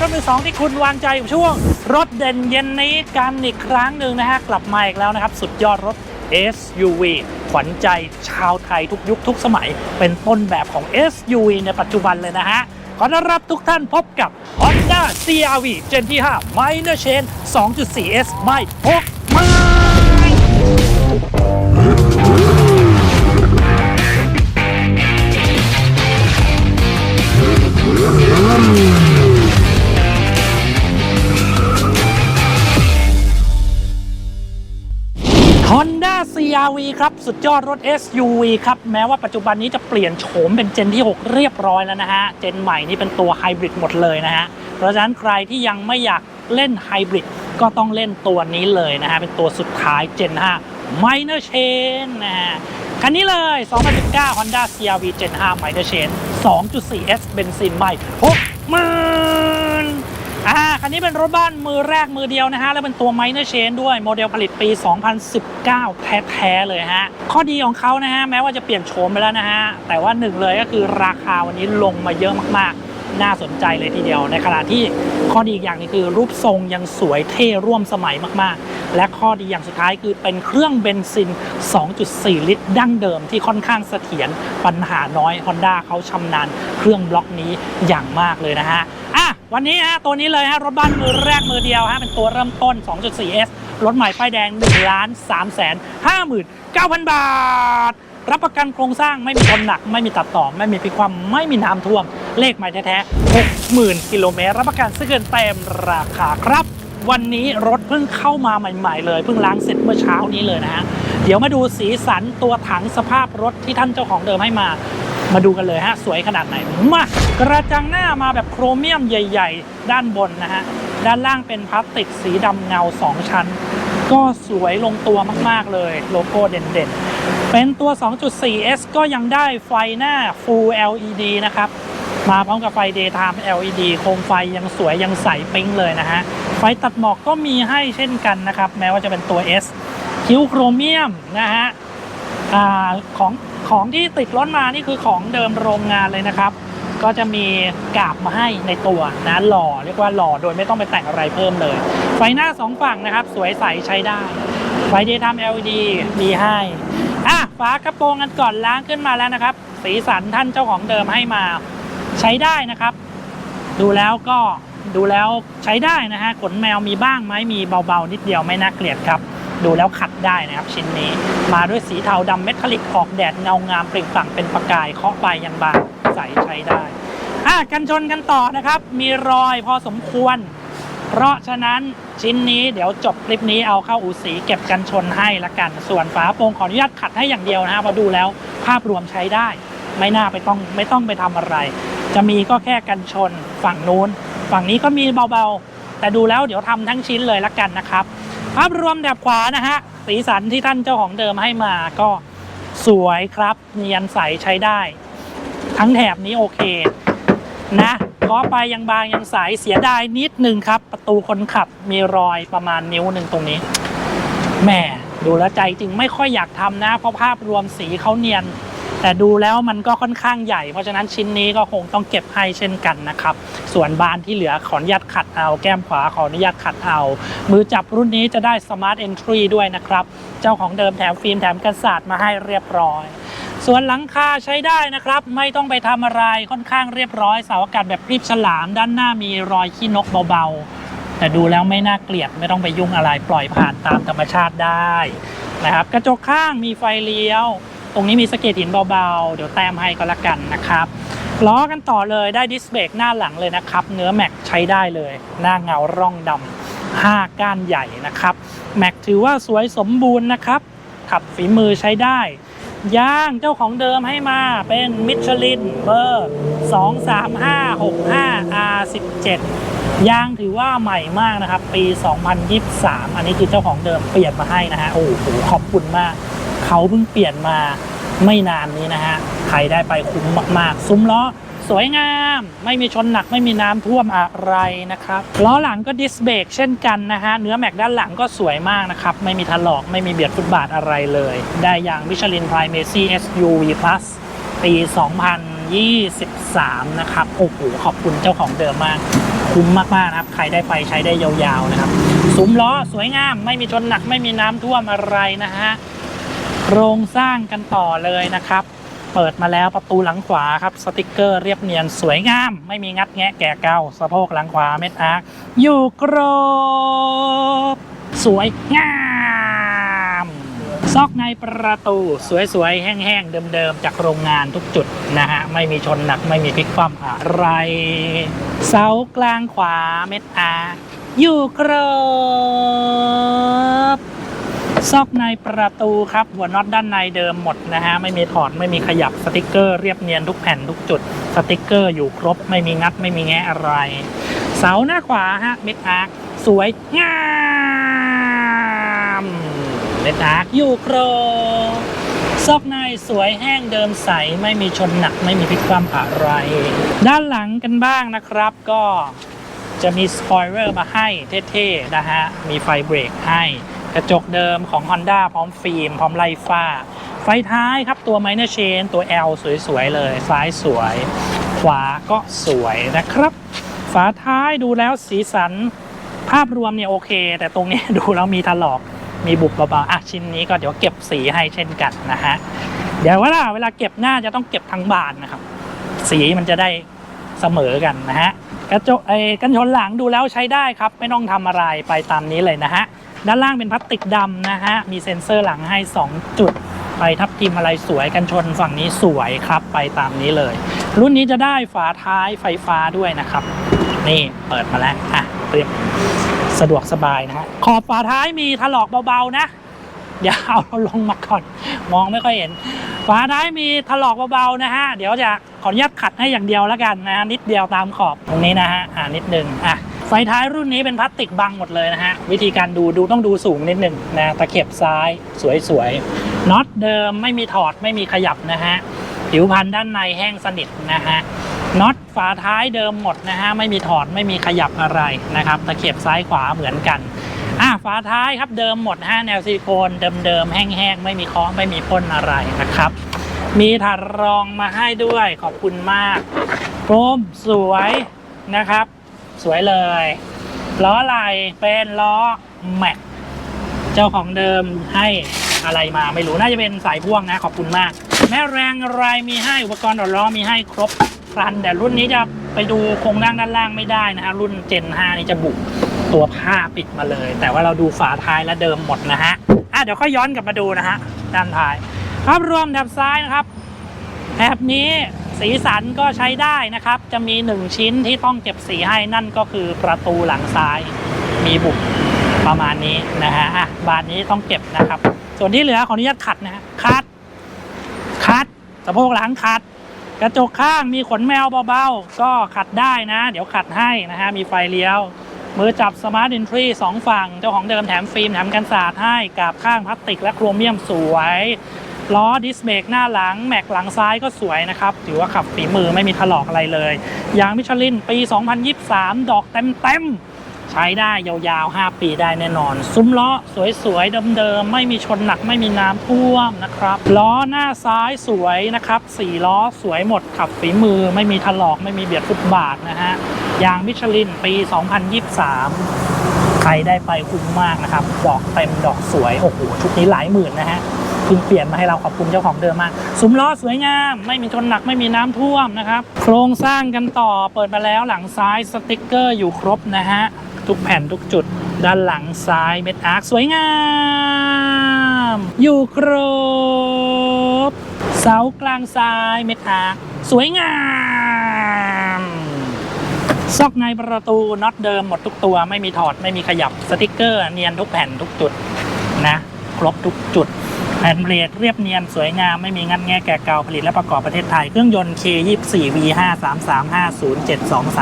รถมือสองที่คุณวางใจกับช่วง รถเด่นเย็นนี้กันอีกครั้งหนึ่งนะฮะ กลับมาอีกแล้วนะครับ สุดยอดรถ SUV ขวัญใจชาวไทยทุกยุคทุกสมัย เป็นต้นแบบของ SUV ในปัจจุบันเลยนะฮะ ขอต้อนรับทุกท่านพบกับ Honda CRV Gen ที่5 Minor Change 2.4S ไม่พกไม้ CRV ครับ สุดยอดรถ SUV ครับ แม้ว่าปัจจุบันนี้จะเปลี่ยนโฉมเป็นเจนที่ 6 เรียบร้อยแล้วนะฮะ เจนใหม่นี่เป็นตัวไฮบริดหมดเลยนะฮะ เพราะฉะนั้นใครที่ยังไม่อยากเล่นไฮบริดก็ต้องเล่นตัวนี้เลยนะฮะ เป็นตัวสุดท้ายเจน5 Minor Chain นะฮะคันนี้เลย 2019 Honda CRV Gen 5 Minor Chain 2.4S เบนซินใหม่6มื่น อ่าคันนี้เป็นรถบ้านมือแรกมือเดียวนะฮะ แล้วเป็นตัว Minor Change ด้วยโมเดลผลิตปี 2019 แท้ๆเลยฮะ ข้อดีของเขานะฮะ แม้ว่าจะเปลี่ยนโฉมไปแล้วนะฮะ แต่ว่าหนึ่งเลยก็คือราคาวันนี้ลงมาเยอะมากๆ น่าสนใจเลยทีเดียว ในขณะที่ข้อดีอีกอย่างนึงคือรูปทรงยังสวยเท่ร่วมสมัยมากๆ และข้อดีอย่างสุดท้ายคือเป็นเครื่องเบนซิน 2.4 ลิตร ดั้งเดิมที่ค่อนข้างเสถียรปัญหาน้อย Honda เขาชำนาญเครื่องบล็อกนี้อย่างมากเลยนะฮะ วันนี้ฮะตัวนี้เลยฮะรถบ้านมือแรกมือเดียวฮะเป็นตัวเริ่มต้น 2.4S รถใหม่ป้ายแดง1ล้าน3แสน59,000 บาท รับประกันโครงสร้างไม่มีชนหนัก ไม่มีตัดต่อ ไม่มีพิกความไม่มีน้ำท่วม เลขใหม่แท้ๆ60,000 กิโลเมตร รับประกันซื้อเกินเต็มราคาครับวันนี้รถเพิ่งเข้ามาใหม่ ๆ เลยเพิ่งล้างเสร็จเมื่อเช้านี้เลยนะฮะเดี๋ยวมาดูสีสันตัวถังสภาพรถที่ท่านเจ้าของเดิมให้มา มาดูกันเลยฮะ สวยขนาดไหนมากระจังหน้ามาแบบโครเมียมใหญ่ ๆ ด้านบนนะฮะ ด้านล่างเป็นพลาสติกสีดำเงา 2 ชั้น ก็สวยลงตัวมากๆเลยโลโก้เด่นๆ เป็นตัว 2.4S ก็ยังได้ไฟหน้า Full LED นะครับ มาพร้อมกับไฟ Daytime LED โคมไฟยังสวยยังใสปิ๊งเลยนะฮะ ไฟตัดหมอกก็มีให้เช่นกันนะครับ แม้ว่าจะเป็นตัว S คิ้วโครเมียมนะฮะอของ ของที่ติดรถมานี่คือของเดิมโรงงานเลยนะครับ ก็จะมีกาบมาให้ในตัวนะหล่อเรียกว่าหล่อโดยไม่ต้องไปแต่งอะไรเพิ่มเลย ไฟหน้าสองฝั่งนะครับ สวยใสใช้ได้ ไฟเดย์ทำ LED มีให้อะฝากระโปรงกันก่อนล้างขึ้นมาแล้วนะครับ สีสันท่านเจ้าของเดิมให้มาใช้ได้นะครับ ดูแล้วก็ดูแล้วใช้ได้นะฮะขนแมวมีบ้างไหมมีเบาๆ นิดเดียวไม่น่าเกลียดครับ ดูแล้วขัดได้นะครับชิ้นนี้ มาด้วยสีเทาดำเมทัลลิกออกแดดเงางามเปล่งปลั่งเป็นประกายเคาะไปยังบางใสใช้ได้อะกันชนกันต่อนะครับ มีรอยพอสมควร เพราะฉะนั้นชิ้นนี้เดี๋ยวจบคลิปนี้เอาเข้าอูสีเก็บกันชนให้ละกัน ส่วนฝาโปร่งขออนุญาตขัดให้อย่างเดียวนะฮะเพอดูแล้วภาพรวมใช้ได้ ไม่น่าไปต้องไม่ต้องไปทำอะไร จะมีก็แค่กันชนฝั่งนู้น ฝั่งนี้ก็มีเบาๆ แต่ดูแล้วเดี๋ยวทำทั้งชิ้นเลยละกันนะครับ ภาพรวมแถบขวานะฮะ สีสันที่ท่านเจ้าของเดิมให้มาก็สวยครับเนียนใสใช้ได้ ทั้งแถบนี้โอเค นะเคาะไปยังบางยังใสเสียดายนิดนึงครับ ประตูคนขับมีรอยประมาณนิ้วหนึ่งตรงนี้แหม่ดูแลใจจริงไม่ค่อยอยากทำนะ เพราะภาพรวมสีเขาเนียน แต่ดูแล้วมันก็ค่อนข้างใหญ่ เพราะฉะนั้นชิ้นนี้ก็คงต้องเก็บให้เช่นกันนะครับ ส่วนบานที่เหลือขออนุญาตขัดเอาแก้มขวาขออนุญาตขัดเอา มือจับรุ่นนี้จะได้ Smart Entry ด้วยนะครับ เจ้าของเดิมแถมฟิล์มแถมกันศาสตร์มาให้เรียบร้อย ส่วนหลังคาใช้ได้นะครับ ไม่ต้องไปทำอะไรค่อนข้างเรียบร้อยเสาอากาศแบบคลิปฉลาม ด้านหน้ามีรอยขี้นกเบาๆ แต่ดูแล้วไม่น่าเกลียดไม่ต้องไปยุ่งอะไรปล่อยผ่านตามธรรมชาติได้นะครับกระจกข้างมีไฟเลี้ยว ตรงนี้มีสะเก็ดหินเบาๆ เดี๋ยวแต้มให้ก็แล้วกันนะครับล้อกันต่อเลยได้ดิสเบรกหน้าหลังเลยนะครับ เนื้อแม็กใช้ได้เลย หน้าเงาร่องดำห้าก้านใหญ่นะครับแม็กถือว่าสวยสมบูรณ์นะครับ ขับฝีมือใช้ได้ย่างเจ้าของเดิมให้มาเป็นมิชลินเบอร์ 23565 R17 ยางถือว่าใหม่มากนะครับ ปี 2023 อันนี้คือเจ้าของเดิมเปลี่ยนมาให้นะฮะโอ้โหขอบคุณมาก เขาเพิ่งเปลี่ยนมาไม่นานนี้นะฮะใครได้ไปคุ้มมากๆ ซุ้มล้อสวยงาม ไม่มีชนหนักไม่มีน้ำท่วมอะไรนะครับล้อหลังก็ดิสเบรกเช่นกันนะฮะเนื้อแม็กด้านหลังก็สวยมากนะครับไม่มีถลอกไม่มีเบียดฟุตบาทอะไรเลย ได้อย่างมิชลิน Primacy SUV Plus ปี 2023 นะครับโอ้โหขอบคุณเจ้าของเดิมมาก คุ้มมากๆนะครับ ใครได้ไปใช้ได้ยาวๆนะครับซุ้มล้อสวยงาม ไม่มีชนหนักไม่มีน้ำท่วมอะไรนะฮะ โครงสร้างกันต่อเลยนะครับ เปิดมาแล้วประตูหลังขวาครับสติกเกอร์เรียบเนียนสวยงาม ไม่มีงัดแงะแก่เก่าสะโพกหลังขวาเม็ดอาร์คอยู่ครบสวยงามซอกในประตูสวยๆ แห้งๆ เดิมๆ จากโรงงานทุกจุดนะฮะ ไม่มีชนหนักไม่มีพลิกคว่ำอะไร เสากลางขวาเม็ดอาร์อยู่ครบ ซอกในประตูครับหัวน็อตด้านในเดิมหมดนะฮะไม่มีถอดไม่มีขยับสติกเกอร์เรียบเนียนทุกแผ่นทุกจุด สติกเกอร์อยู่ครบไม่มีงัดไม่มีแงะอะไร เสาหน้าขวาฮะเม็ดอาร์คสวยงามเม็ดอาร์คอยู่ครบซอกในสวยแห้งเดิมใสไม่มีชนหนักไม่มีพลิกคว่ำอะไร ด้านหลังกันบ้างนะครับก็จะมีสปอยเลอร์มาให้เท่ๆนะฮะมีไฟเบรกให้ กระจกเดิมของ Honda พร้อมฟิล์ม พร้อมไล่ฟ้า ไฟท้ายครับตัว Minor Chain ตัว L สวยๆเลย ซ้ายสวย ขวาก็สวยนะครับ ฝาท้ายดูแล้วสีสันภาพรวมเนี่ยโอเค แต่ตรงนี้ดูแล้วมีถลอกมีบุบเบาๆอะชิ้นนี้ก็เดี๋ยวเก็บสีให้เช่นกันนะฮะเดี๋ยวเวลาเวลาเก็บหน้าจะต้องเก็บทั้งบานนะครับ สีมันจะได้เสมอกันนะฮะกระจกไอ้กันชนหลังดูแล้วใช้ได้ครับ ไม่ต้องทำอะไรไปตามนี้เลยนะฮะ ด้านล่างเป็นพลาสติกดำนะฮะ มีเซ็นเซอร์หลังให้ 2 จุด ไปทับทิมอะไรสวยกันชนฝั่งนี้สวยครับ ไปตามนี้เลย รุ่นนี้จะได้ฝาท้ายไฟฟ้าด้วยนะครับ นี่เปิดมาแล้วอะเรียบสะดวกสบายนะฮะ ขอบฝาท้ายมีถลอกเบาๆนะเดี๋ยวเอาลงมาก่อน มองไม่ค่อยเห็น ฝาท้ายมีถลอกเบาๆนะฮะ เดี๋ยวจะขออนุญาตขัดให้อย่างเดียวแล้วกันนะนิดเดียวตามขอบตรงนี้นะฮะอ่านิดนึงอะ ฟท้ายรุ่นนี้เป็นพลาสติกบังหมดเลยนะฮะ วิธีการดูดูต้องดูสูงนิดหนึ่งนะตะเข็บซ้ายสวยๆน็อตเดิมไม่มีถอดไม่มีขยับนะฮะผิวพันธุ์ด้านในแห้งสนิทนะฮะน็อตฝาท้ายเดิมหมดนะฮะไม่มีถอดไม่มีขยับอะไรนะครับตะเข็บซ้ายขวาเหมือนกันอะฝาท้ายครับเดิมหมดฮะแนวซิลิโคนเดิมๆแห้งๆไม่มีเคาะไม่มีพ่นอะไรนะครับ มีถาดรองมาให้ด้วยขอบคุณมากโครมสวยนะครับ สวยเลย ล้อไหลเป็นล้อแม็กเจ้าของเดิมให้อะไรมาไม่รู้น่าจะเป็นสายพ่วงนะขอบคุณมาก แม่แรงอะไรมีให้อุปกรณ์ต่อล้อมีให้ครบครัน แต่รุ่นนี้จะไปดูโครงร่างด้านล่างไม่ได้นะฮะรุ่น Gen 5นี่จะบุกตัวผ้าปิดมาเลย แต่ว่าเราดูฝาท้ายและเดิมหมดนะฮะอะเดี๋ยวค่อยย้อนกลับมาดูนะฮะด้านท้ายภาพรวมแถบซ้ายนะครับแถบนี้ สีสันก็ใช้ได้นะครับ จะมีหนึ่งชิ้นที่ต้องเก็บสีให้นั่นก็คือประตูหลังซ้าย มีบุกประมาณนี้นะฮะอะบานนี้ต้องเก็บนะครับ ส่วนที่เหลือขออนุญาตขัดนะคัดคัดสะโพกหลังคัด กระจกข้างมีขนแมวเบาๆ ก็ขัดได้นะ เดี๋ยวขัดให้นะฮะมีไฟเลี้ยว มือจับสมาร์ทอินทรีสองฝั่ง เจ้าของเดิมแถมฟิล์มแถมกันสาดให้กับข้างพลาสติกและโครเมียมสวย ล้อดิสเบรกหน้าหลัง แม็กหลังซ้ายก็สวยนะครับ ถือว่าขับฝีมือไม่มีถลอกอะไรเลย ยางมิชลินปี 2023 ดอกเต็มๆ ใช้ได้ยาวๆ 5 ปีได้แน่นอน ซุ้มล้อสวยๆ เดิมๆ ไม่มีชนหนักไม่มีน้ำท่วมนะครับ ล้อหน้าซ้ายสวยนะครับ4ล้อสวยหมดขับฝีมือไม่มีถลอกไม่มีเบียดฟุตบาทนะฮะยางมิชลินปี 2023 ใครได้ไปคุ้มมากนะครับ ดอกเต็มดอกสวย โอ้โห ชุดนี้หลายหมื่นนะฮะ พิ่งเปลี่ยนมาให้เราขอบคุณเจ้าของเดิมมากซุ้มล้อสวยงาม ไม่มีชนหนักไม่มีน้ำท่วมนะครับ โครงสร้างกันต่อเปิดมาแล้วหลังซ้ายสติกเกอร์อยู่ครบนะฮะ ทุกแผ่นทุกจุด ด้านหลังซ้ายเม็ดอาร์คสวยงาม อยู่ครบ เสากลางซ้ายเม็ดอาร์คสวยงามซอกในประตูน็อตเดิมหมดทุกตัวไม่มีถอดไม่มีขยับสติกเกอร์เนียนทุกแผ่นทุกจุดนะ ครบทุกจุด ผ่นเบรกเรียบเนียนสวยงามไม่มีงันแง่แก่เก่าผลิตและประกอบประเทศไทย เครื่องยนต์ K24 V5335073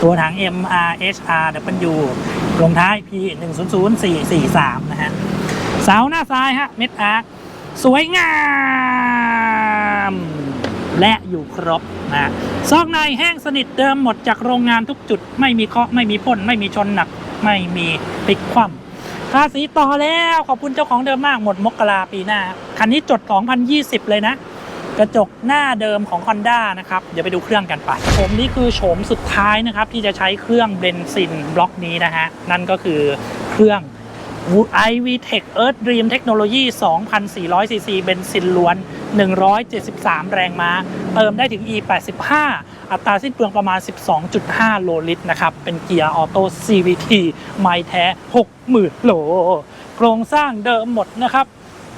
ตัวถัง MRHRW ลงท้าย P100443 นะฮะเสาหน้าซ้ายฮะเม็ดอาร์คสวยงาม และอยู่ครบนะซอกในแห้งสนิทเดิมหมดจากโรงงานทุกจุด ไม่มีเคาะไม่มีพ่นไม่มีชนหนัก ไม่มีพลิกคว่ำ ภาษีต่อแล้วขอบคุณเจ้าของเดิมมากหมดมกราปีหน้า คันนี้จด 2020 เลยนะ กระจกหน้าเดิมของ Honda นะครับ เดี๋ยวไปดูเครื่องกันไปผมนี่คือโฉมสุดท้ายนะครับ ที่จะใช้เครื่องเบนซินบล็อกนี้นะฮะ นั่นก็คือเครื่อง iVTEC Earth Dream Technology 2,400 cc เบนซินล้วน 173 แรงม้า เติมได้ถึง E85 อัตราสิ้นเปลืองประมาณ 12.5 โลลิตรนะครับ เป็นเกียร์ออโต้ CVT ไม้แท้ 60,000 โล โครงสร้างเดิมหมดนะครับ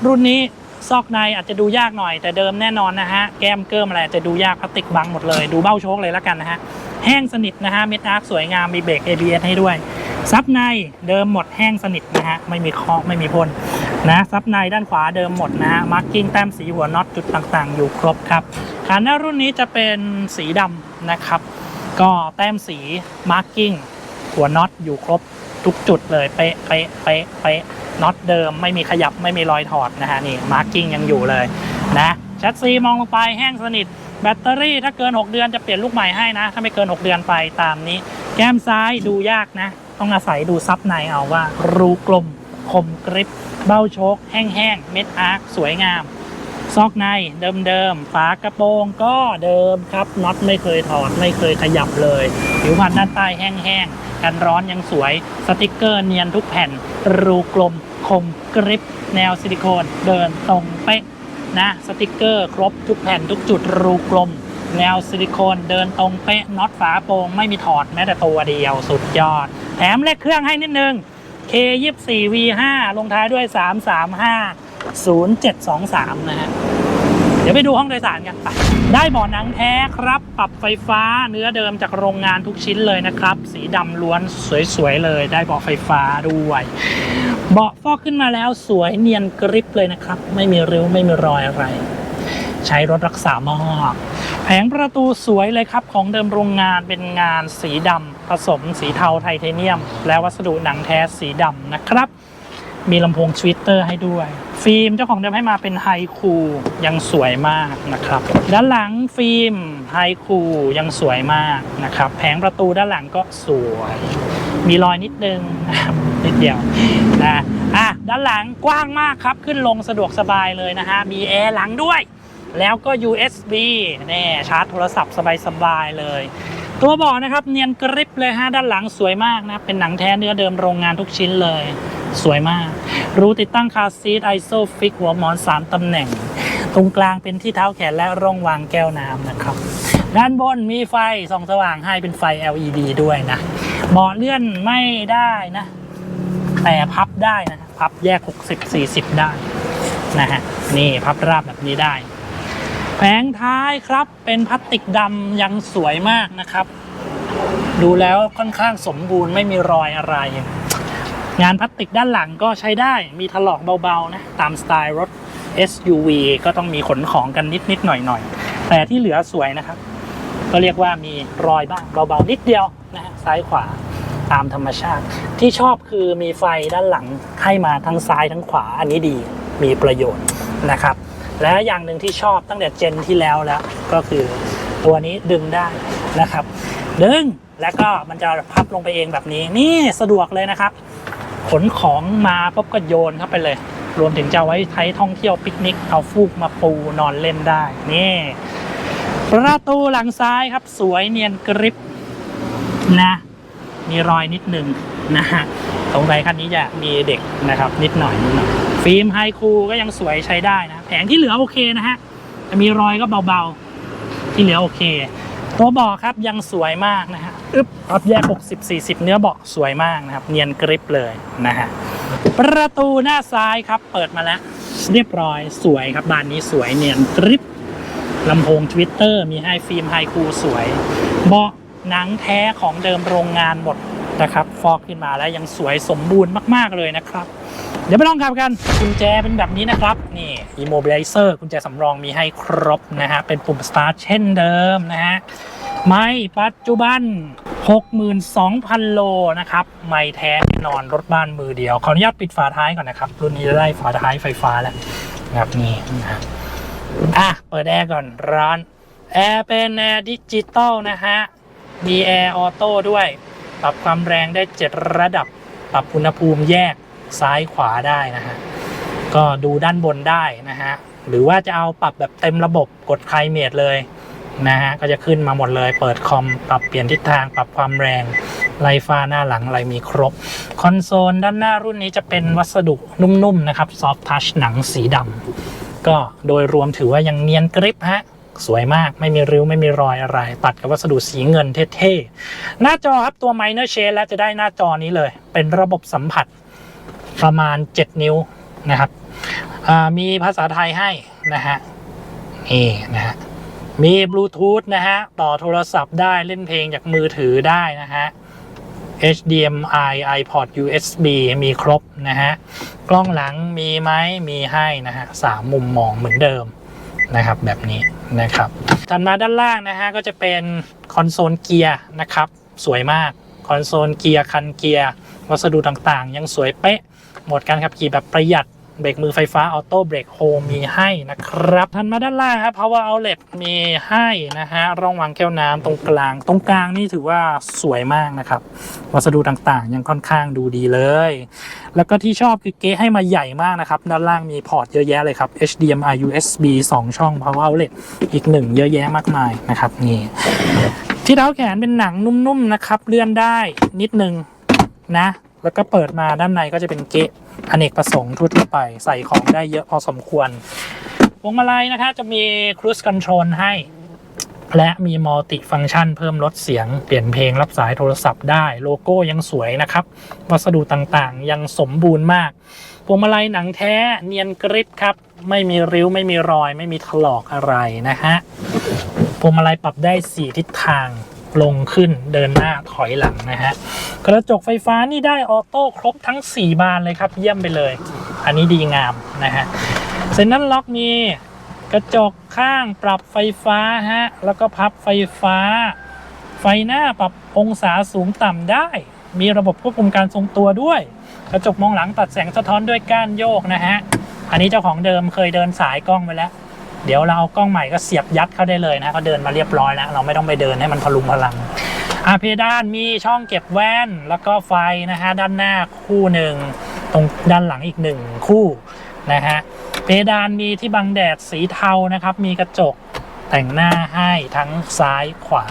รุ่นนี้ซอกในอาจจะดูยากหน่อย แต่เดิมแน่นอนนะฮะ แก้มเกิมอะไรจจะดูยากพลาสติกบังหมดเลย ดูเบ้าโชคเลยแล้วกันนะฮะ แห้งสนิทนะฮะเม็ดอาร์คสวยงามมีเบรก ABS ให้ด้วย ซับในเดิมหมดแห้งสนิทนะฮะไม่มีเคาะไม่มีพ่นนะซับในด้านขวาเดิมหมดนะฮะมาร์กิ้งแต้มสีหัวน็อตจุดต่างๆ อยู่ครบครับขาหน้ารุ่นนี้จะเป็นสีดำนะครับ ก็แต้มสีมาร์กิ้งหัวน็อตอยู่ครบทุกจุดเลยเป๊ะเป๊ะเป๊ะเป๊ะน็อตเดิมไม่มีขยับไม่มีรอยถอดนะฮะนี่มาร์กิ้งยังอยู่เลยนะแชสซีมองลงไปแห้งสนิทแบตเตอรี่ถ้าเกิน 6 เดือนจะเปลี่ยนลูกใหม่ให้นะ ถ้าไม่เกิน 6 เดือนไปตามนี้ แก้มซ้ายดูยากนะ ต้องอาศัยดูซับในเอาว่า รูกลม คมกริบ เบ้าโชคแห้งๆ เม็ดอาร์คสวยงาม ซอกในเดิมๆ ฝากระโปรงก็เดิมครับน็อตไม่เคยถอดไม่เคยขยับเลย ผิวพันด้านใต้แห้งๆ กันร้อนยังสวย สติกเกอร์เนียนทุกแผ่น รูกลม คมกริบ แนวซิลิโคน เดินตรงเป๊ะนะ สติกเกอร์ครบทุกแผ่นทุกจุดรูกลม แนวซิลิโคนเดินตรงเป๊ะน็อตฝาโปรงไม่มีถอดแม้แต่ตัวเดียวสุดยอด แถมเลขเครื่องให้นิดนึง K24 V5 ลงท้ายด้วย 335 0723 นะฮะ เดี๋ยวไปดูห้องโดยสารกันไปได้บาะหนังแท้ครับ ปรับไฟฟ้าเนื้อเดิมจากโรงงานทุกชิ้นเลยนะครับ สีดำล้วนสวยๆเลย ได้เบาะไฟฟ้าด้วย เบาะฟอกขึ้นมาแล้วสวยเนียนกริบเลยนะครับ ไม่มีริ้วไม่มีรอยอะไร ใช้รถรักษามากแผงประตูสวยเลยครับของเดิมโรงงานเป็นงานสีดำผสมสีเทาไทเทเนียม และวัสดุหนังแท้สีดำนะครับ มีลำโพงทวิตเตอร์ให้ด้วย ฟิล์มเจ้าของเดิมให้มาเป็นไฮคูยังสวยมากนะครับ ด้านหลังฟิล์มไฮคูยังสวยมากนะครับ แผงประตูด้านหลังก็สวย มีรอยนิดนึงนะครับนิดเดียวนะอะด้านหลังกว้างมากครับขึ้นลงสะดวกสบายเลยนะฮะมีแอร์หลังด้วย แล้วก็ USB แน่ชาร์จโทรศัพท์สบายๆเลย ตัวเบาะนะครับเนียนกริบเลยฮะด้านหลังสวยมากนะเป็นหนังแท้เนื้อเดิมโรงงานทุกชิ้นเลย สวยมาก รูติดตั้งคาซีทไอโซฟิกหัวหมอน 3ตำแหน่ง ตรงกลางเป็นที่เท้าแขนและร่องวางแก้วน้ำนะครับ ด้านบนมีไฟส่องสว่างให้เป็นไฟ LED ด้วยนะเบาะเลื่อนไม่ได้นะ แต่พับได้นะพับแยก 60 40 ได้นะฮะนี่พับราบแบบนี้ได้ แผงท้ายครับเป็นพลาสติกดำยังสวยมากนะครับ ดูแล้วค่อนข้างสมบูรณ์ไม่มีรอยอะไร งานพลาสติกด้านหลังก็ใช้ได้มีถลอกเบาๆนะตามสไตล์รถ SUV ก็ต้องมีขนของกันนิดๆหน่อยๆ แต่ที่เหลือสวยนะครับ ก็เรียกว่ามีรอยบ้างเบาๆ นิดเดียวนะฮะซ้ายขวาตามธรรมชาติ ที่ชอบคือมีไฟด้านหลังให้มาทั้งซ้ายทั้งขวาอันนี้ดีมีประโยชน์นะครับ และอย่างหนึ่งที่ชอบตั้งแต่เจนที่แล้วแล้ว ก็คือตัวนี้ดึงได้นะครับ ดึงแล้วก็มันจะพับลงไปเองแบบนี้นี่สะดวกเลยนะครับ ขนของมาปุ๊บก็โยนเข้าไปเลย รวมถึงจะเอาไว้ใช้ท่องเที่ยวปิกนิกเอาฟูกมาปูนอนเล่นได้นี่ ประตูหลังซ้ายครับสวยเนียนกริบนะ มีรอยนิดหนึ่งนะฮะตรงไรคันนี้จะมีเด็กนะครับนิดหน่อยนิดหน่อยฟิล์มไฮคูก็ยังสวยใช้ได้นะแผงที่เหลือโอเคนะฮะจะมีรอยก็เบาๆ ที่เหลือโอเค ตัวเบาะครับยังสวยมากนะฮะอึ๊บรับแยก 60 40 เนื้อเบาะสวยมากนะครับ เนียนกริบเลยนะฮะประตูหน้าซ้ายครับ เปิดมาแล้ว เรียบร้อยสวยครับบานนี้สวยเนียนกริบลำโพงทวิตเตอร์มีให้ฟิล์มไฮคูสวย เบาะ หนังแท้ของเดิมโรงงานหมดนะครับฟอกขึ้นมาแล้วยังสวยสมบูรณ์มากๆเลยนะครับ เดี๋ยวไปลองขับกันกุญแจเป็นแบบนี้นะครับ นี่ Immobilizer กุญแจสำรองมีให้ครบนะฮะ เป็นปุ่ม start เช่นเดิมนะฮะ ไม่ปัจจุบัน 62,000 โลนะครับ ไม่แท้แน่นอนรถบ้านมือเดียว ขออนุญาตปิดฝาท้ายก่อนนะครับ รุ่นนี้จะได้ฝาท้ายไฟฟ้าแล้วนะครับนี่นะอะเปิดแอร์ก่อนร้อนแอร์เป็นแอร์ดิจิตอลนะฮะ มีแอร์ออโต้ด้วย ปรับความแรงได้ 7 ระดับ ปรับอุณหภูมิแยกซ้ายขวาได้นะฮะ ก็ดูด้านบนได้นะฮะ หรือว่าจะเอาปรับแบบเต็มระบบกดไคลเมดเลยนะฮะ ก็จะขึ้นมาหมดเลย เปิดคอม ปรับเปลี่ยนทิศทาง ปรับความแรง ไลฟ้าหน้าหลังอะไรมีครบ คอนโซลด้านหน้ารุ่นนี้จะเป็นวัสดุนุ่มๆนะครับ ซอฟทัชหนังสีดำก็โดยรวมถือว่ายังเนียนกริปฮะ สวยมากไม่มีริ้วไม่มีรอยอะไร ตัดกับวัสดุสีเงินเท่ๆ หน้าจอครับตัว Minor Shade แล้วจะได้หน้าจอนี้เลย เป็นระบบสัมผัสประมาณ 7 นิ้วนะครับมีภาษาไทยให้นะฮะนี่นะฮะมีบลูทูธนะฮะต่อโทรศัพท์ได้เล่นเพลงจากมือถือได้นะฮะ HDMI iPod USB มีครบนะฮะ กล้องหลังมีไหมมีให้นะฮะสามมุมมองเหมือนเดิมนะครับแบบนี้ นะครับถัดมาด้านล่างนะฮะก็จะเป็นคอนโซลเกียร์นะครับ สวยมากคอนโซลเกียร์คันเกียร์วัสดุต่างๆ ยังสวยเป๊ะหมดการขับขี่แบบประหยัด เบรกมือไฟฟ้าออโต้เบรกโฮมีให้นะครับถัดมาด้านล่างครับ power outlet มีให้นะฮะร่องวางแก้วน้ำตรงกลาง ตรงกลางนี่ถือว่าสวยมากนะครับ วัสดุต่างๆ ยังค่อนข้างดูดีเลย แล้วก็ที่ชอบคือเก๊ให้มาใหญ่มากนะครับ ด้านล่างมีพอร์ตเยอะแยะเลยครับ HDMI USB 2 ช่อง power outlet อีกหนึ่งเยอะแยะมากมายนะครับนี่ที่เท้าแขนเป็นหนังนุ่มๆนะครับเลื่อนได้นิดนึงนะ แล้วก็เปิดมาด้านในก็จะเป็นเกะ อเนกประสงค์ทั่วๆไป ใส่ของได้เยอะพอสมควรวงมาลัยนะคะจะมี cruise control ให้ และมีมัลติฟัง c t ชันเพิ่มลดเสียง เปลี่ยนเพลงรับสายโทรศัพท์ได้โลโก้ยังสวยนะครับ วัสดุต่างๆ ยังสมบูรณ์มากพวงมาลัยหนังแท้เนียนกริบครับ ไม่มีริ้วไม่มีรอย ไม่มีถลอกอะไรนะฮะพวงมาลัยปรับได้ 4 ทิศทาง ลงขึ้นเดินหน้าถอยหลังนะฮะกระจกไฟฟ้านี่ได้ออโต้ครบทั้ง 4 บานเลยครับ เยี่ยมไปเลย อันนี้ดีงามนะฮะเซนนั้นล็อกมีกระจกข้างปรับไฟฟ้าฮะแล้วก็พับไฟฟ้า ไฟหน้าปรับองศาสูงต่ำได้ มีระบบควบคุมการทรงตัวด้วย กระจกมองหลังตัดแสงสะท้อนด้วยก้านโยกนะฮะอันนี้เจ้าของเดิมเคยเดินสายกล้องไปแล้ว เดี๋ยวเราเอากล้องใหม่ก็เสียบยัดเข้าได้เลยนะเขาเดินมาเรียบร้อยแล้ว เราไม่ต้องไปเดินให้มันพลุงพลังอาเพดานมีช่องเก็บแว่นแล้วก็ไฟนะฮะด้านหน้าคู่หนึ่งตรงด้านหลังอีกหนึ่งคู่นะฮะเพดานมีที่บังแดดสีเทานะครับ มีกระจกแต่งหน้าให้ทั้งซ้ายขวา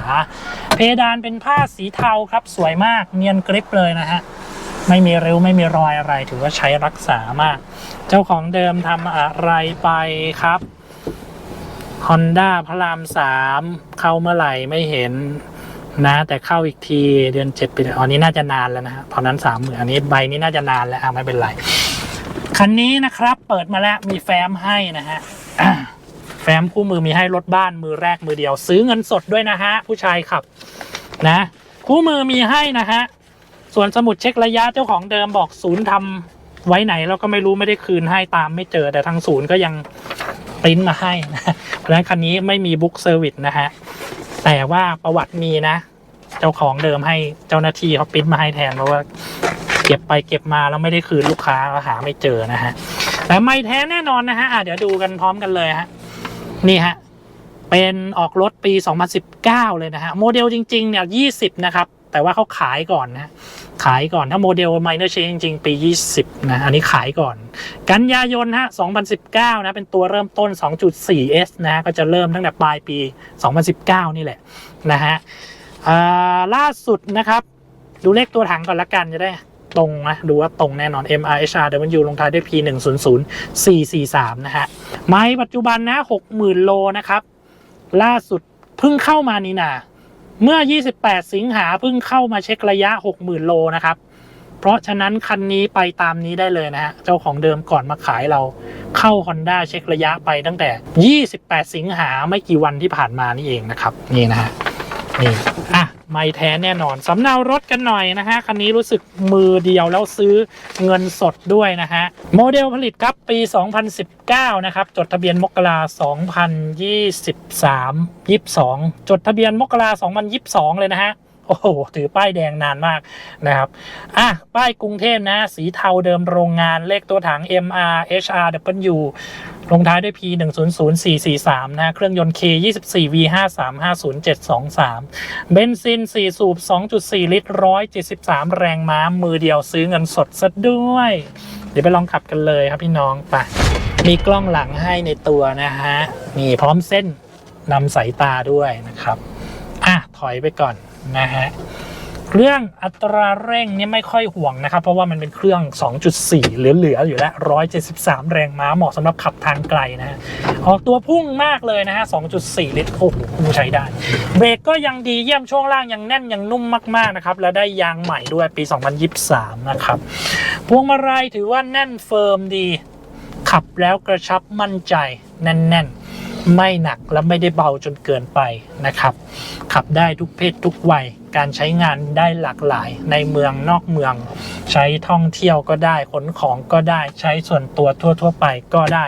เพดานเป็นผ้าสีเทาครับสวยมากเนียนกริบเลยนะฮะไม่มีริ้วไม่มีรอยอะไรถือว่าใช้รักษามาก เจ้าของเดิมทำอะไรไปครับ Honda พระรามสามเข้าเมื่อไหร่ไม่เห็นนะ แต่เข้าอีกทีเดือนเจ็ดปีอันนี้น่าจะนานแล้วนะตอนนั้นสามหมื่นอันนี้ใบนี้น่าจะนานแล้วไม่เป็นไร คันนี้นะครับเปิดมาแล้วมีแฟ้มให้นะฮะอะแฟ้มคู่มือมีให้รถบ้านมือแรกมือเดียว ซื้อเงินสดด้วยนะฮะ ผู้ชายขับ นะ คู่มือมีให้นะฮะ ส่วนสมุดเช็คระยะเจ้าของเดิมบอกศูนย์ทำไว้ไหนเราก็ไม่รู้ไม่ได้คืนให้ตามไม่เจอแต่ทางศูนย์ก็ยัง ปริ้นมาให้นะเพราะฉะนั้นคันนี้ไม่มีบุ๊กเซอร์วิสนะฮะแต่ว่าประวัติมีนะ เจ้าของเดิมให้เจ้าหน้าที่เขาปริ้นมาให้แทนเพราะว่าเก็บไปเก็บมาแล้วไม่ได้คืนลูกค้าหาไม่เจอนะฮะแต่ไม่แท้แน่นอนนะฮะะเดี๋ยวดูกันพร้อมกันเลยฮะนี่ฮะเป็นออกรถปี 2019 เลยนะฮะโมเดลจริงๆเนี่ย 20 นะครับ แต่ว่าเขาขายก่อนนะขายก่อนถ้าโมเดล minor change จริงๆ ปี 20 นะ อันนี้ขายก่อน กันยายนฮะ 2019 นะ เป็นตัวเริ่มต้น 2.4S นะฮะก็จะเริ่มตั้งแต่ปลายปี 2019 นี่แหละ นะฮะล่าสุดนะครับ ดูเลขตัวถังก่อนละกันจะได้ตรงนะ ดูว่าตรงแน่นอน MRHR W ลงท้ายด้วย P 1 0 0 4 4 3นะฮะ ไม้ปัจจุบันนะ 60,000 โลนะครับ ล่าสุดเพิ่งเข้ามานี่นา เมื่อ 28 สิงหาเพิ่งเข้ามาเช็คระยะ 60,000 โลนะครับ เพราะฉะนั้นคันนี้ไปตามนี้ได้เลยนะฮะ เจ้าของเดิมก่อนมาขายเราเข้า Honda เช็คระยะไปตั้งแต่ 28 สิงหาไม่กี่วันที่ผ่านมานี่เองนะครับ นี่นะฮะ นี่อะไม่แท้แน่นอนสำเนารถกันหน่อยนะฮะ คันนี้รู้สึกมือเดียวแล้วซื้อเงินสดด้วยนะฮะ โมเดลผลิตครับปี 2019 นะครับ จดทะเบียนมกรา2023 22 จดทะเบียนมกรา2022 เลยนะฮะ โอ้โหถือป้ายแดงนานมากนะครับอะป้ายกรุงเทพนะ สีเทาเดิมโรงงานเลขตัวถัง MR HR W ลงท้ายด้วย P 1 0 0 4 4 3นะฮะเครื่องยนต์ K 24 V 5 3 5 0 7 2 3 เบนซิน 4 สูบ 2.4 ลิตร 173 แรงม้า มือเดียวซื้อเงินสดซะด้วย เดี๋ยวไปลองขับกันเลยครับพี่น้องไปมีกล้องหลังให้ในตัวนะฮะนี่พร้อมเส้นนำสายตาด้วยนะครับ อะถอยไปก่อนนะฮะเครื่องอัตราเร่งนี่ไม่ค่อยห่วงนะครับ เพราะว่ามันเป็นเครื่อง 2.4 เหลือๆอยู่แล้ว 173 แรงม้าเหมาะสำหรับขับทางไกลนะฮะออกตัวพุ่งมากเลยนะฮะ 2.4 ลิตรโอ้โหพุ่ใช้ได้ เบรกก็ยังดีเยี่ยมช่วงล่างยังแน่นยังนุ่มมากๆนะครับ แล้วได้ยางใหม่ด้วยปี 2023 นะครับ พวงมาลัยถือว่าแน่นเฟิร์มดี ขับแล้วกระชับมั่นใจแน่นๆ ไม่หนักและไม่ได้เบาจนเกินไปนะครับ ขับได้ทุกเพศทุกวัย การใช้งานได้หลากหลายในเมืองนอกเมือง ใช้ท่องเที่ยวก็ได้ขนของก็ได้ใช้ส่วนตัวทั่ว ๆ ไปก็ได้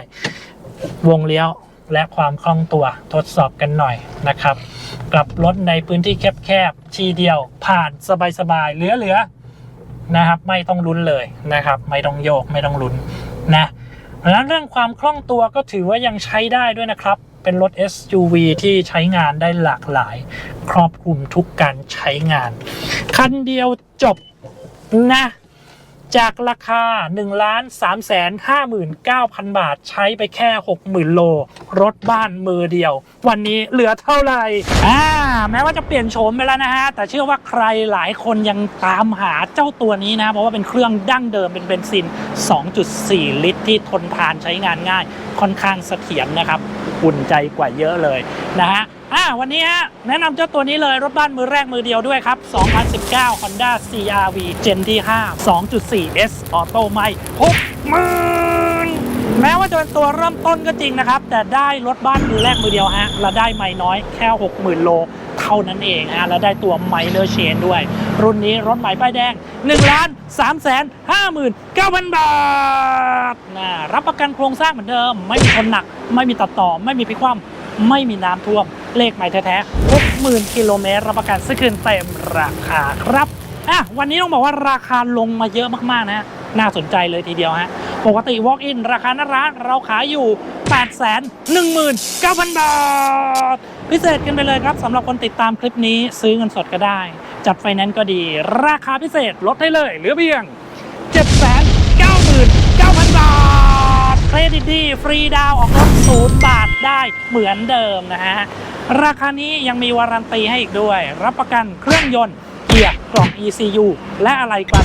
วงเลี้ยวและความคล่องตัวทดสอบกันหน่อยนะครับกลับรถในพื้นที่แคบๆทีเดียวผ่านสบายๆเหลือๆนะครับ ไม่ต้องลุ้นเลยนะครับ ไม่ต้องโยกไม่ต้องลุ้นนะ แล้วเรื่องความคล่องตัวก็ถือว่ายังใช้ได้ด้วยนะครับ เป็นรถ SUV ที่ใช้งานได้หลากหลาย ครอบคลุมทุกการใช้งาน คันเดียวจบนะ จากราคา1ล้าน3แสน59,000 บาทใช้ไปแค่ 60,000 โล รถบ้านมือเดียว วันนี้เหลือเท่าไหร่อ่าแม้ว่าจะเปลี่ยนโฉมไปแล้วนะฮะ แต่เชื่อว่าใครหลายคนยังตามหาเจ้าตัวนี้นะ เพราะว่าเป็นเครื่องดั้งเดิมเป็นเบนซิน 2.4 ลิตร ที่ทนทานใช้งานง่าย ค่อนข้างเสถียรนะครับ อุ่นใจกว่าเยอะเลยนะฮะ อ่าวันนี้ฮะแนะนำเจ้าตัวนี้เลยรถบ้านมือแรกมือเดียวด้วยครับ 2019 Honda CRV Gen ที่ 5 2.4 S Auto ไม่60,000แม้ว่าจะเป็นตัวเริ่มต้นก็จริงนะครับ แต่ได้รถบ้านมือแรกมือเดียวฮะและได้ไม่น้อยแค่ 60,000 โลเท่านั้นเองฮะและได้ตัวไมเนอร์เชนด้วย รุ่นนี้รถใหม่ป้ายแดง1ล้าน3แสน59,000 บาทนะรับประกันโครงสร้างเหมือนเดิม ไม่มีชนหนัก ไม่มีตัดต่อ ไม่มีพิกคว่ำไม่มีน้ำท่วม เลขใหม่แท้ๆ60,000กิโลเมตรรับประกันซื้อคืนเต็มราคาครับอะวันนี้ต้องบอกว่าราคาลงมาเยอะมากๆนะฮะน่าสนใจเลยทีเดียวฮะ ปกติ Walk in ราคาหน้าร้านเราขายอยู่ 8 1 9 0 0 0 บาท พิเศษกันไปเลยครับสำหรับคนติดตามคลิปนี้ซื้อเงินสดก็ได้ จัดไฟแนนซ์ก็ดี ราคาพิเศษลดให้เลยเหลือเพียง 799,000 บาท เครดิตดี ฟรีดาวออกรถศูนย์บาทได้เหมือนเดิมนะฮะ ราคานี้ยังมีวารันตีให้อีกด้วย รับประกันเครื่องยนต์เกียร์กล่อง ECU และอะไรกว่า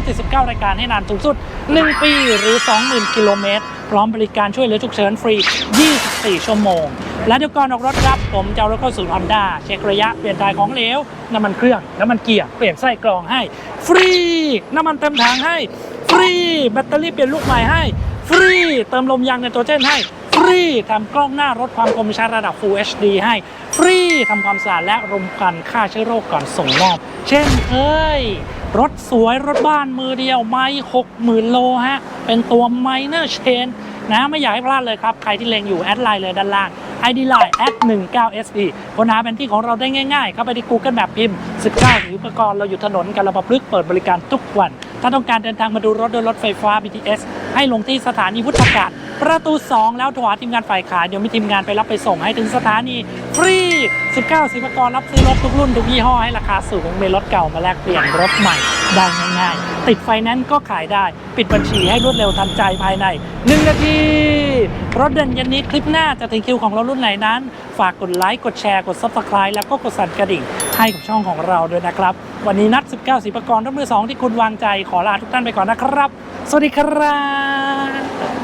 179 รายการให้นานสูงสุด 1 ปีหรือ 20,000 กิโลเมตร พร้อมบริการช่วยเหลือฉุกเฉินฟรี 24 ชั่วโมง และเดี๋ยวก่อนออกรถครับ ผมจะเอารถเข้าสู่ฮอนด้าเช็คระยะเปลี่ยนถ่ายของเหลว น้ำมันเครื่อง น้ำมันเกียร์ เปลี่ยนไส้กรองให้ ฟรี น้ำมันเต็มถังให้ ฟรี แบตเตอรี่เปลี่ยนลูกใหม่ให้ ฟรี เติมลมยางในตัวเจนให้ รีทำกล้องหน้ารถความคมชัดระดับ Full HD ให้ ฟรีทำความสะอาดและรมควันฆ่าเชื้อโรคก่อนส่งมอบ เช่นเคยรถสวยรถบ้านมือเดียวไม่หกหมื่นโลฮะ เป็นตัว minor chain นะไม่อยากให้พลาดเลยครับ ใครที่เลงอยู่แอดไลน์เลยด้านล่าง ID Line แอด19 SE ค้นหาแผนที่ของเราได้ง่ายๆ เข้าไปที่ Google Map พิมพ์ 19หรืออุปกรณ์เราอยู่ถนนกาลปะพฤกเปิดบริการทุกวัน ถ้าต้องการเดินทางมาดูรถโดยรถไฟฟ้า BTS ให้ลงที่สถานีพุทธากาศ ประตู 2 แล้วโทรหาทีมงานฝ่ายขายเดี๋ยวมีทีมงานไปรับไปส่งให้ถึงสถานีฟรี 19สิบกรรับซื้อรถทุกรุ่นทุกยี่ห้อให้ราคาสูงมีรถเก่ามาแลกเปลี่ยนรถใหม่ได้ง่ายๆ ติดไฟแนนซ์ก็ขายได้ ปิดบัญชีให้รวดเร็วทันใจภายใน 1 นาที รถเด่นยันนี้คลิปหน้าจะถึงคิวของเรารุ่นไหนนั้น ฝากกดไลค์กดแชร์กด subscribe แล้วก็กดสั่นกระดิ่งให้กับช่องของเราด้วยนะครับ วันนี้นัด 19สิบกรรถมือสองที่คุณวางใจขอลาทุกท่านไปก่อนนะครับ สวัสดีครับ